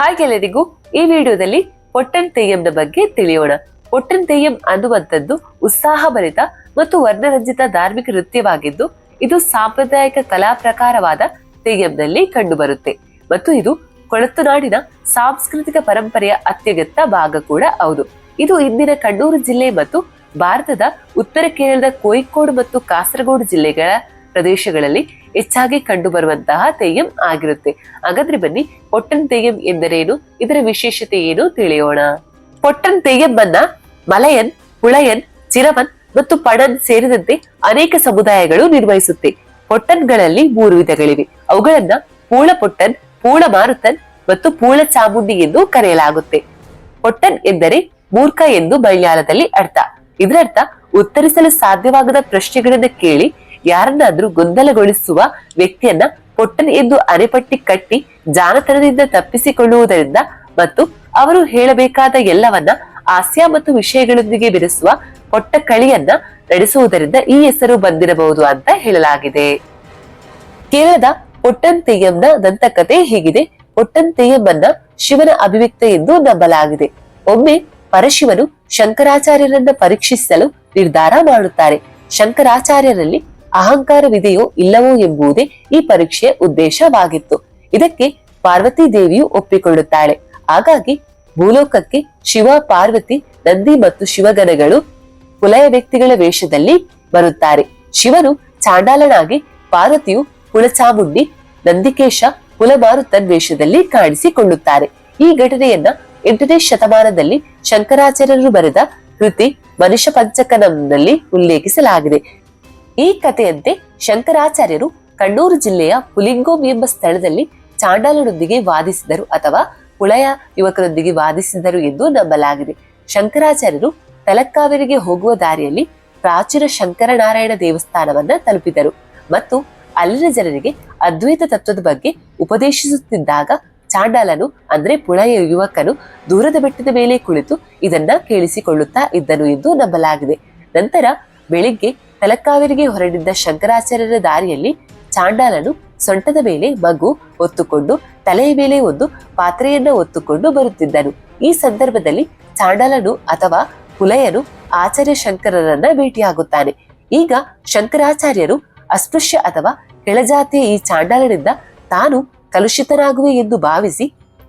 Hi ಎಲ್ಲರಿಗೂ ಈ ವಿಡಿಯೋದಲ್ಲಿ ಪೊಟ್ಟನ್ ತೆಯ್ಯಂನ ಬಗ್ಗೆ ತಿಳಿಯೋಣ. ಪೊಟ್ಟನ್ ತೆಯ್ಯಂ ಅನ್ನುವಂಥದ್ದು ಉತ್ಸಾಹಭರಿತ ಮತ್ತು ವರ್ಣರಂಜಿತ ಧಾರ್ಮಿಕ ನೃತ್ಯವಾಗಿದ್ದು, ಇದು ಸಾಂಪ್ರದಾಯಿಕ ಕಲಾ ಪ್ರಕಾರವಾದ ತೆಯ್ಯಂನಲ್ಲಿ ಕಂಡುಬರುತ್ತೆ. ಮತ್ತು ಇದು ಕೊಳತುನಾಡಿನ ಸಾಂಸ್ಕೃತಿಕ ಪರಂಪರೆಯ ಅತ್ಯಗತ್ಯ ಭಾಗ ಕೂಡ ಹೌದು. ಇದು ಇಂದಿನ ಕಣ್ಣೂರು ಜಿಲ್ಲೆ ಮತ್ತು ಭಾರತದ ಉತ್ತರ ಕೇರಳದ ಕೋಯಿಕೋಡು ಮತ್ತು ಕಾಸರಗೋಡು ಜಿಲ್ಲೆಗಳ ಪ್ರದೇಶಗಳಲ್ಲಿ ಹೆಚ್ಚಾಗಿ ಕಂಡುಬರುವಂತಹ ತೆಯ್ಯಂ ಆಗಿರುತ್ತೆ. ಹಾಗಾದ್ರೆ ಬನ್ನಿ, ಪೊಟ್ಟನ್ ತೆಯ್ಯಂ ಎಂದರೇನು? ಇದರ ವಿಶೇಷತೆ ಏನು ತಿಳಿಯೋಣ. ಪೊಟ್ಟನ್ ತೆಯ್ಯಂ ಅನ್ನ ಮಲಯನ್, ಹುಳಯನ್, ಚಿರವನ್ ಮತ್ತು ಪಡನ್ ಸೇರಿದಂತೆ ಅನೇಕ ಸಮುದಾಯಗಳು ನಿರ್ವಹಿಸುತ್ತೆ. ಪೊಟ್ಟನ್ಗಳಲ್ಲಿ ಮೂರು ವಿಧಗಳಿವೆ. ಅವುಗಳನ್ನ ಪೂಳ ಪೊಟ್ಟನ್ ಪೂಳ ಮಾರುತನ್ ಮತ್ತು ಪೂಳ ಚಾಮುಂಡಿ ಎಂದು ಕರೆಯಲಾಗುತ್ತೆ. ಪೊಟ್ಟನ್ ಎಂದರೆ ಮೂರ್ಖ ಎಂದು ಮಲಯಾಳದಲ್ಲಿ ಅರ್ಥ. ಇದರರ್ಥ, ಉತ್ತರಿಸಲು ಸಾಧ್ಯವಾಗದ ಪ್ರಶ್ನೆಗಳನ್ನ ಕೇಳಿ ಯಾರನ್ನಾದ್ರೂ ಗೊಂದಲಗೊಳಿಸುವ ವ್ಯಕ್ತಿಯನ್ನ ಪೊಟ್ಟನೆ ಎಂದು ಅರೆಪಟ್ಟಿ ಕಟ್ಟಿ ಜಾನತನದಿಂದ ತಪ್ಪಿಸಿಕೊಳ್ಳುವುದರಿಂದ ಮತ್ತು ಅವರು ಹೇಳಬೇಕಾದ ಎಲ್ಲವನ್ನ ಹಾಸ್ಯ ಮತ್ತು ವಿಷಯಗಳೊಂದಿಗೆ ಬಿರಿಸುವ ಪೊಟ್ಟ ಕಳಿಯನ್ನ ನಡೆಸುವುದರಿಂದ ಈ ಹೆಸರು ಬಂದಿರಬಹುದು ಅಂತ ಹೇಳಲಾಗಿದೆ. ಕೇರಳದ ಪೊಟ್ಟನ್ ತೆಯ್ಯಂನ ದಂತಕತೆ ಹೀಗಿದೆ. ತೆಯ್ಯಂನ ಶಿವನ ಅಭಿವ್ಯಕ್ತ ಎಂದು ನಂಬಲಾಗಿದೆ. ಒಮ್ಮೆ ಪರಶಿವನು ಶಂಕರಾಚಾರ್ಯರನ್ನ ಪರೀಕ್ಷಿಸಲು ನಿರ್ಧಾರ ಮಾಡುತ್ತಾರೆ. ಶಂಕರಾಚಾರ್ಯರಲ್ಲಿ ಅಹಂಕಾರವಿದೆಯೋ ಇಲ್ಲವೋ ಎಂಬುದೇ ಈ ಪರೀಕ್ಷೆಯ ಉದ್ದೇಶವಾಗಿತ್ತು. ಇದಕ್ಕೆ ಪಾರ್ವತಿ ದೇವಿಯು ಒಪ್ಪಿಕೊಳ್ಳುತ್ತಾಳೆ. ಹಾಗಾಗಿ ಭೂಲೋಕಕ್ಕೆ ಶಿವ, ಪಾರ್ವತಿ, ನಂದಿ ಮತ್ತು ಶಿವಗಣಗಳು ಕುಲಯ ವ್ಯಕ್ತಿಗಳ ವೇಷದಲ್ಲಿ ಬರುತ್ತಾರೆ. ಶಿವನು ಚಾಂಡಾಲನಾಗಿ ಪಾರ್ವತಿಯು ಕುಲಚಾಮುಂಡಿ, ನಂದಿಕೇಶ, ಕುಲಮಾರುತನ್ ವೇಷದಲ್ಲಿ ಕಾಣಿಸಿಕೊಳ್ಳುತ್ತಾರೆ. ಈ ಘಟನೆಯನ್ನ ಎಂಟನೇ ಶತಮಾನದಲ್ಲಿ ಶಂಕರಾಚಾರ್ಯರು ಬರೆದ ಕೃತಿ ಮನುಷ್ಯ ಪಂಚಕನಂನಲ್ಲಿ ಉಲ್ಲೇಖಿಸಲಾಗಿದೆ. ಈ ಕಥೆಯಂತೆ ಶಂಕರಾಚಾರ್ಯರು ಕಣ್ಣೂರು ಜಿಲ್ಲೆಯ ಪುಲಿಂಗೋಮ್ ಎಂಬ ಸ್ಥಳದಲ್ಲಿ ಚಾಂಡಾಲನೊಂದಿಗೆ ವಾದಿಸಿದರು ಅಥವಾ ಹುಳಯ ಯುವಕರೊಂದಿಗೆ ವಾದಿಸಿದರು ಎಂದು ನಂಬಲಾಗಿದೆ. ಶಂಕರಾಚಾರ್ಯರು ತಲಕ್ಕಾವೇರಿಗೆ ಹೋಗುವ ದಾರಿಯಲ್ಲಿ ಪ್ರಾಚೀನ ಶಂಕರನಾರಾಯಣ ದೇವಸ್ಥಾನವನ್ನ ತಲುಪಿದರು ಮತ್ತು ಅಲ್ಲಿನ ಜನರಿಗೆ ಅದ್ವೈತ ತತ್ವದ ಬಗ್ಗೆ ಉಪದೇಶಿಸುತ್ತಿದ್ದಾಗ ಚಾಂಡಾಲನು ಅಂದ್ರೆ ಪುಳಯ ಯುವಕನು ದೂರದ ಬೆಟ್ಟದ ಮೇಲೆ ಕುಳಿತು ಇದನ್ನ ಕೇಳಿಸಿಕೊಳ್ಳುತ್ತಾ ಇದ್ದನು ಎಂದು ನಂಬಲಾಗಿದೆ. ನಂತರ ಬೆಳಿಗ್ಗೆ ತಲಕ್ಕಾವೇರಿಗೆ ಹೊರಡಿದ್ದ ಶಂಕರಾಚಾರ್ಯರ ದಾರಿಯಲ್ಲಿ ಚಾಂಡಾಲನು ಸೊಂಟದ ಮೇಲೆ ಮಗು ಒತ್ತುಕೊಂಡು ತಲೆಯ ಮೇಲೆ ಒಂದು ಪಾತ್ರೆಯನ್ನು ಒತ್ತುಕೊಂಡು ಬರುತ್ತಿದ್ದನು. ಈ ಸಂದರ್ಭದಲ್ಲಿ ಚಾಂಡಾಲನು ಅಥವಾ ಕುಲಯನು ಆಚಾರ್ಯ ಶಂಕರರನ್ನ ಭೇಟಿಯಾಗುತ್ತಾನೆ. ಈಗ ಶಂಕರಾಚಾರ್ಯರು ಅಸ್ಪೃಶ್ಯ ಅಥವಾ ಕೆಳಜಾತಿಯ ಈ ಚಾಂಡಾಲನಿಂದ ತಾನು ಕಲುಷಿತನಾಗುವೆ ಎಂದು ಭಾವಿಸಿ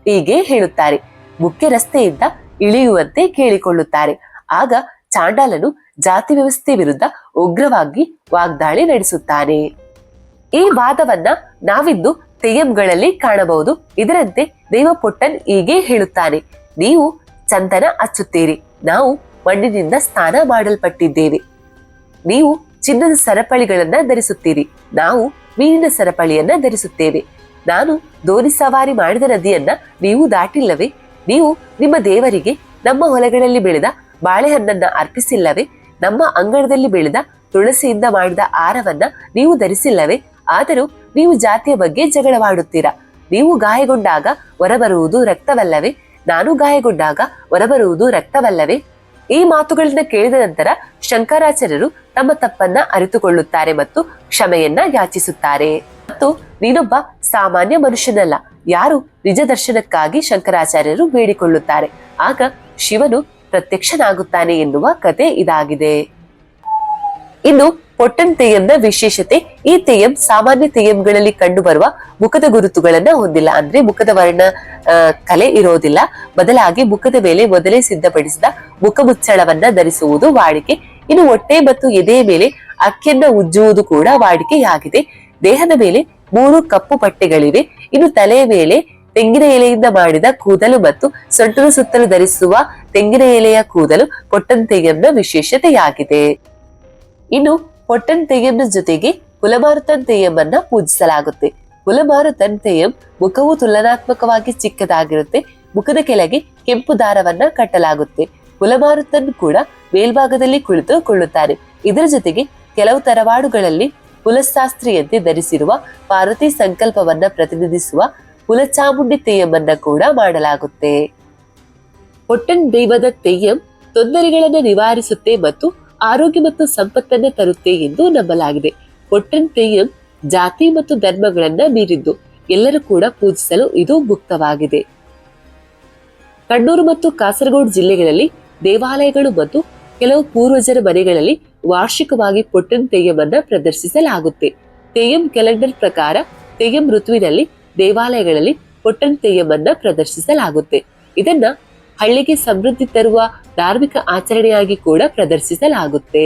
ಹೀಗೆ ಹೇಳುತ್ತಾರೆ. ಮುಖ್ಯ ರಸ್ತೆಯಿಂದ ಇಳಿಯುವಂತೆ ಕೇಳಿಕೊಳ್ಳುತ್ತಾರೆ. ಆಗ ಚಾಂಡಾಲನು ಜಾತಿ ವ್ಯವಸ್ಥೆ ವಿರುದ್ಧ ಉಗ್ರವಾಗಿ ವಾಗ್ದಾಳಿ ನಡೆಸುತ್ತಾನೆ. ಈ ವಾದವನ್ನ ನಾವಿಂದು ತೆಯಂಗಳಲ್ಲಿ ಕಾಣಬಹುದು. ಇದರಂತೆ ದೇವಪೊಟ್ಟನ್ ಹೀಗೆ ಹೇಳುತ್ತಾನೆ, ನೀವು ಚಂದನ ಹಚ್ಚುತ್ತೀರಿ. ನಾವು ಮಣ್ಣಿನಿಂದ ಸ್ನಾನ ಮಾಡಲ್ಪಟ್ಟಿದ್ದೇವೆ. ನೀವು ಚಿನ್ನದ ಸರಪಳಿಗಳನ್ನ ಧರಿಸುತ್ತೀರಿ. ನಾವು ಮೀನಿನ ಸರಪಳಿಯನ್ನ ಧರಿಸುತ್ತೇವೆ. ನಾನು ದೋಣಿ ಸವಾರಿ ಮಾಡಿದ ನದಿಯನ್ನ ನೀವು ದಾಟಿಲ್ಲವೇ? ನೀವು ನಿಮ್ಮ ದೇವರಿಗೆ ನಮ್ಮ ಹೊಲಗಳಲ್ಲಿ ಬೆಳೆದ ಬಾಳೆಹಣ್ಣನ್ನ ಅರ್ಪಿಸಿಲ್ಲವೇ? ನಮ್ಮ ಅಂಗಳದಲ್ಲಿ ಬೆಳೆದ ತುಳಸಿಯಿಂದ ಮಾಡಿದ ಆರವನ್ನ ನೀವು ಧರಿಸಿಲ್ಲವೇ? ಆದರೂ ನೀವು ಜಾತಿಯ ಬಗ್ಗೆ ಜಗಳವಾಡುತ್ತೀರಾ. ನೀವು ಗಾಯಗೊಂಡಾಗ ಹೊರಬರುವುದು ರಕ್ತವಲ್ಲವೇ? ನಾನು ಗಾಯಗೊಂಡಾಗ ಹೊರಬರುವುದು ರಕ್ತವಲ್ಲವೇ? ಈ ಮಾತುಗಳನ್ನ ಕೇಳಿದ ನಂತರ ಶಂಕರಾಚಾರ್ಯರು ತಮ್ಮ ತಪ್ಪನ್ನ ಅರಿತುಕೊಳ್ಳುತ್ತಾರೆ ಮತ್ತು ಕ್ಷಮೆಯನ್ನ ಯಾಚಿಸುತ್ತಾರೆ. ಮತ್ತು ನೀನೊಬ್ಬ ಸಾಮಾನ್ಯ ಮನುಷ್ಯನಲ್ಲ. ಯಾರು ನಿಜ ದರ್ಶನಕ್ಕಾಗಿ ಶಂಕರಾಚಾರ್ಯರು ಬೇಡಿಕೊಳ್ಳುತ್ತಾರೆ. ಆಗ ಶಿವನು ಪ್ರತ್ಯಕ್ಷನಾಗುತ್ತಾನೆ ಎನ್ನುವ ಕತೆ ಇದಾಗಿದೆ. ಇನ್ನು ಪೊಟ್ಟನ್ ತೆಯ್ಯಂನ ವಿಶೇಷತೆ, ಈ ತೆಯ್ಯಂ ಸಾಮಾನ್ಯ ತೆಯ್ಯಂಗಳಲ್ಲಿ ಕಂಡುಬರುವ ಮುಖದ ಗುರುತುಗಳನ್ನ ಹೊಂದಿಲ್ಲ. ಅಂದ್ರೆ ಮುಖದ ವರ್ಣ ಕಲೆ ಇರೋದಿಲ್ಲ. ಬದಲಾಗಿ ಮುಖದ ಮೇಲೆ ಮೊದಲೇ ಸಿದ್ಧಪಡಿಸಿದ ಮುಖಮುಚ್ಚಳವನ್ನ ಧರಿಸುವುದು ವಾಡಿಕೆ. ಇನ್ನು ಹೊಟ್ಟೆ ಮತ್ತು ಎದೆಯ ಮೇಲೆ ಅಕ್ಕಿಯನ್ನ ಉಜ್ಜುವುದು ಕೂಡ ವಾಡಿಕೆಯಾಗಿದೆ. ದೇಹದ ಮೇಲೆ ಮೂರು ಕಪ್ಪು ಬಟ್ಟೆಗಳಿವೆ. ಇನ್ನು ತಲೆಯ ಮೇಲೆ ತೆಂಗಿನ ಎಲೆಯಿಂದ ಮಾಡಿದ ಕೂದಲು ಮತ್ತು ಸೊಂಟದ ಸುತ್ತಲು ಧರಿಸುವ ತೆಂಗಿನ ಎಲೆಯ ಕೂದಲು ಪೊಟ್ಟನ್ ತೆಯ್ಯಂನ ವಿಶೇಷತೆಯಾಗಿದೆ. ಇನ್ನು ಪೊಟ್ಟನ್ ತೆಯ್ಯಂನ ಜೊತೆಗೆ ಕುಲಮಾರುತನ್ ತೆಯ್ಯಂನ್ನ ಪೂಜಿಸಲಾಗುತ್ತೆ. ಕುಲಮಾರುತನ್ ತೆಯ್ಯಂ ಮುಖವು ತುಲನಾತ್ಮಕವಾಗಿ ಚಿಕ್ಕದಾಗಿರುತ್ತೆ. ಮುಖದ ಕೆಳಗೆ ಕೆಂಪು ದಾರವನ್ನ ಕಟ್ಟಲಾಗುತ್ತೆ. ಕುಲಮಾರುತನ್ ಕೂಡ ಮೇಲ್ಭಾಗದಲ್ಲಿ ಕುಳಿತುಕೊಳ್ಳುತ್ತಾರೆ ಇದರ ಜೊತೆಗೆ ಕೆಲವು ತರವಾಡುಗಳಲ್ಲಿ ಕುಲಶಾಸ್ತ್ರಿಯಂತೆ ಧರಿಸಿರುವ ಪಾರ್ವತಿ ಸಂಕಲ್ಪವನ್ನ ಪ್ರತಿನಿಧಿಸುವ ಕುಲಚಾಮುಂಡಿ ತೆಯ್ಯಮ್ಮನ್ನ ಕೂಡ ಮಾಡಲಾಗುತ್ತೆ. ಹೊಟ್ಟನ್ ದೈವದ ತೆಯ್ಯಂ ತೊಂದರೆಗಳನ್ನು ನಿವಾರಿಸುತ್ತೆ ಮತ್ತು ಆರೋಗ್ಯ ಮತ್ತು ಸಂಪತ್ತನ್ನ ತರುತ್ತೆ ಎಂದು ನಂಬಲಾಗಿದೆ. ಹೊಟ್ಟನ್ ತೆಯ್ಯಂ ಜಾತಿ ಮತ್ತು ಧರ್ಮಗಳನ್ನ ಮೀರಿದ್ದು ಎಲ್ಲರೂ ಕೂಡ ಪೂಜಿಸಲು ಇದು ಮುಕ್ತವಾಗಿದೆ. ಕಣ್ಣೂರು ಮತ್ತು ಕಾಸರಗೋಡು ಜಿಲ್ಲೆಗಳಲ್ಲಿ ದೇವಾಲಯಗಳು ಮತ್ತು ಕೆಲವು ಪೂರ್ವಜರ ಮನೆಗಳಲ್ಲಿ ವಾರ್ಷಿಕವಾಗಿ ಪೊಟ್ಟನ್ ತೆಯ್ಯಮನ್ನ ಪ್ರದರ್ಶಿಸಲಾಗುತ್ತೆ. ತೆಯ್ಯಂ ಕ್ಯಾಲೆಂಡರ್ ಪ್ರಕಾರ ತೆಯ್ಯಂ ಋತುವಿನಲ್ಲಿ ದೇವಾಲಯಗಳಲ್ಲಿ ಪೊಟ್ಟನ್ ತೆಯ್ಯಮನ್ನ ಪ್ರದರ್ಶಿಸಲಾಗುತ್ತೆ. ಇದನ್ನ ಹಳ್ಳಿಗೆ ಸಮೃದ್ಧಿ ತರುವ ಧಾರ್ಮಿಕ ಆಚರಣೆಯಾಗಿ ಕೂಡ ಪ್ರದರ್ಶಿಸಲಾಗುತ್ತೆ.